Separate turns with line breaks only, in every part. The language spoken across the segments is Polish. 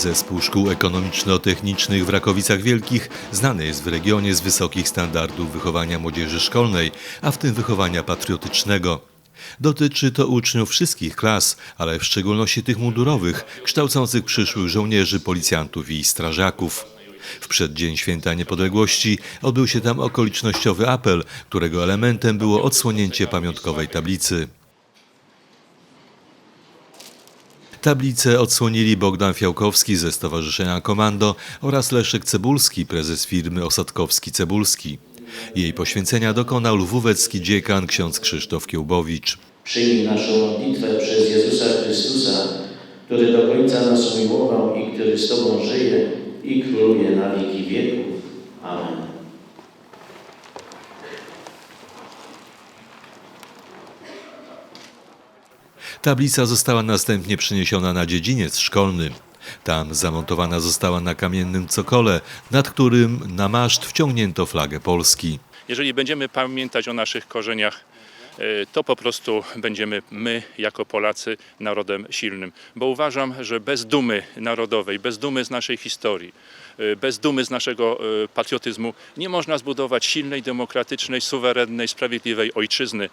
Zespół Szkół Ekonomiczno-Technicznych w Rakowicach Wielkich znany jest w regionie z wysokich standardów wychowania młodzieży szkolnej, a w tym wychowania patriotycznego. Dotyczy to uczniów wszystkich klas, ale w szczególności tych mundurowych, kształcących przyszłych żołnierzy, policjantów i strażaków. W przeddzień Święta Niepodległości odbył się tam okolicznościowy apel, którego elementem było odsłonięcie pamiątkowej tablicy. Tablicę odsłonili Bogdan Fiałkowski ze Stowarzyszenia Komando oraz Leszek Cebulski, prezes firmy Osadkowski-Cebulski. Jej poświęcenia dokonał lwówecki dziekan ksiądz Krzysztof Kiełbowicz.
Przyjmij naszą modlitwę przez Jezusa Chrystusa, który do końca nas umiłował i który z Tobą żyje i króluje na wieki wieków.
Tablica została następnie przeniesiona na dziedziniec szkolny. Tam zamontowana została na kamiennym cokole, nad którym na maszt wciągnięto flagę Polski.
Jeżeli będziemy pamiętać o naszych korzeniach, to po prostu będziemy my, jako Polacy, narodem silnym. Bo uważam, że bez dumy narodowej, bez dumy z naszej historii, e, bez dumy z naszego e, patriotyzmu nie można zbudować silnej, demokratycznej, suwerennej, sprawiedliwej ojczyzny.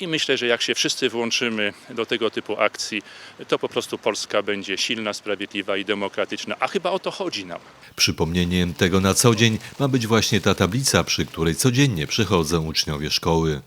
I myślę, że jak się wszyscy włączymy do tego typu akcji, to po prostu Polska będzie silna, sprawiedliwa i demokratyczna. A chyba o to chodzi nam.
Przypomnieniem tego na co dzień ma być właśnie ta tablica, przy której codziennie przychodzą uczniowie szkoły.